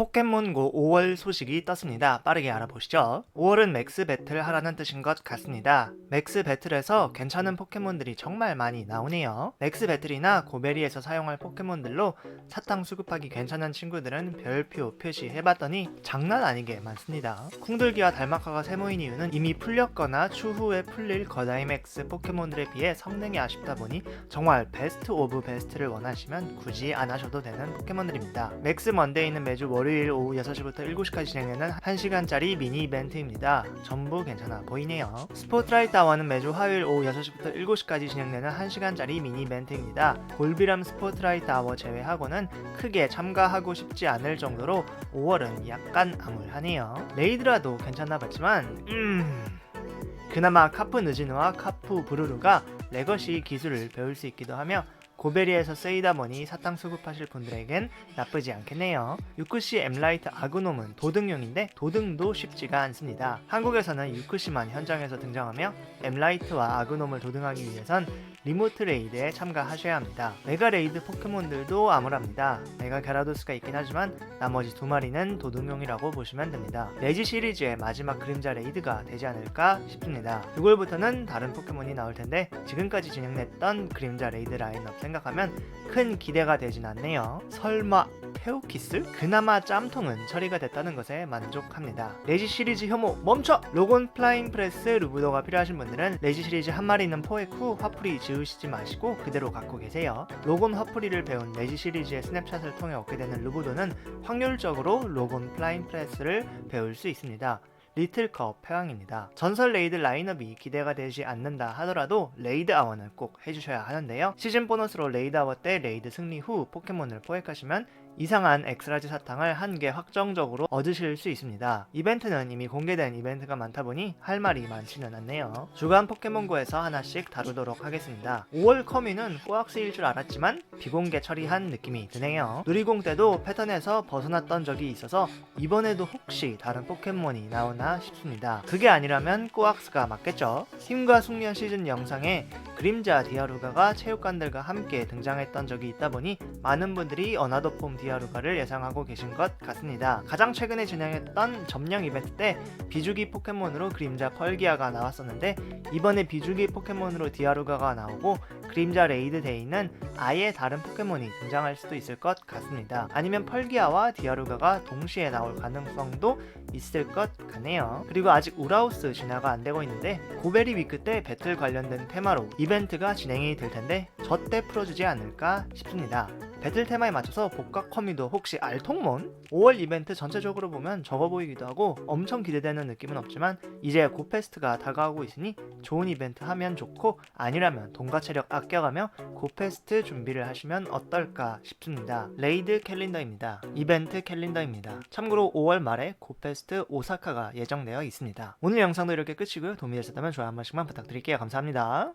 포켓몬고 5월 소식이 떴습니다. 빠르게 알아보시죠. 5월은 맥스 배틀 하라는 뜻인 것 같습니다. 맥스 배틀에서 괜찮은 포켓몬들이 정말 많이 나오네요. 맥스 배틀이나 고베리에서 사용할 포켓몬들로 사탕 수급하기 괜찮은 친구들은 별표 표시해봤더니 장난 아니게 많습니다. 쿵들기와 달마카가 세모인 이유는 이미 풀렸거나 추후에 풀릴 거다이맥스 포켓몬들에 비해 성능이 아쉽다 보니 정말 베스트 오브 베스트를 원하시면 굳이 안 하셔도 되는 포켓몬들입니다. 맥스 먼데이는 매주 월요일 오후 6시부터 7시까지 진행되는 1시간짜리 미니 이벤트입니다. 전부 괜찮아 보이네요. 스포트라이트 아워는 매주 화요일 오후 6시부터 7시까지 진행되는 1시간짜리 미니 이벤트입니다. 골비람 스포트라이트 아워 제외하고는 크게 참가하고 싶지 않을 정도로 5월은 약간 암울하네요. 레이드라도 괜찮나 봤지만 음... 그나마 카프 느지누와 카프 브루루가 레거시 기술을 배울 수 있기도 하며 고베리에서 쓰이다 보니 사탕 수급하실 분들에겐 나쁘지 않겠네요. 유쿠시 엠라이트 아그놈은 도등용인데 도등도 쉽지가 않습니다. 한국에서는 유쿠시만 현장에서 등장하며 엠라이트와 아그놈을 도등하기 위해선 리모트 레이드에 참가하셔야 합니다. 메가 레이드 포켓몬들도 암울합니다. 메가 갸라도스가 있긴 하지만 나머지 두 마리는 도등용이라고 보시면 됩니다. 레지 시리즈의 마지막 그림자 레이드가 되지 않을까 싶습니다. 6월부터는 다른 포켓몬이 나올 텐데 지금까지 진행됐던 그림자 레이드 라인업 생각하면 큰 기대가 되진 않네요. 설마 페오키스? 그나마 짬통은 처리가 됐다는 것에 만족합니다. 레지 시리즈 혐오 멈춰! 로곤 플라잉 프레스 루브도가 필요하신 분들은 레지 시리즈 한 마리는 포획 후 화풀이 지우시지 마시고 그대로 갖고 계세요. 로곤 화풀이를 배운 레지 시리즈의 스냅샷을 통해 얻게 되는 루브도는 확률적으로 로곤 플라잉 프레스를 배울 수 있습니다. 리틀컵 패왕입니다. 전설 레이드 라인업이 기대가 되지 않는다 하더라도 레이드 아워는 꼭 해주셔야 하는데요. 시즌 보너스로 레이드 아워 때 레이드 승리 후 포켓몬을 포획하시면 이상한 엑스라지 사탕을 한 개 확정적으로 얻으실 수 있습니다. 이벤트는 이미 공개된 이벤트가 많다 보니 할 말이 많지는 않네요. 주간 포켓몬고에서 하나씩 다루도록 하겠습니다. 5월 커뮤는 꼬악스일 줄 알았지만 비공개 처리한 느낌이 드네요. 누리공 때도 패턴에서 벗어났던 적이 있어서 이번에도 혹시 다른 포켓몬이 나오나 싶습니다. 그게 아니라면 꼬악스가 맞겠죠. 힘과 숙련 시즌 영상에 그림자 디아루가가 체육관들과 함께 등장했던 적이 있다 보니 많은 분들이 어나더폼 디아루가를 예상하고 계신 것 같습니다. 가장 최근에 진행했던 점령 이벤트 때 비주기 포켓몬으로 그림자 펄기아가 나왔었는데 이번에 비주기 포켓몬으로 디아루가가 나오고 그림자 레이드 데이는 아예 다른 포켓몬이 등장할 수도 있을 것 같습니다. 아니면 펄기아와 디아루가가 동시에 나올 가능성도 있을 것 같네요. 그리고 아직 우라우스 진화가 안 되고 있는데 고베리 위크 때 배틀 관련된 테마로 이벤트가 진행이 될 텐데 저 때 풀어주지 않을까 싶습니다. 배틀 테마에 맞춰서 복각 커미도 혹시 알통몬? 5월 이벤트 전체적으로 보면 적어 보이기도 하고 엄청 기대되는 느낌은 없지만 이제 고페스트가 다가오고 있으니 좋은 이벤트 하면 좋고 아니라면 돈과 체력 아껴가며 고페스트 준비를 하시면 어떨까 싶습니다. 레이드 캘린더입니다. 이벤트 캘린더입니다. 참고로 5월 말에 고페스트 오사카가 예정되어 있습니다. 오늘 영상도 이렇게 끝이고요. 도움이 되셨다면 좋아요 한 번씩만 부탁드릴게요. 감사합니다.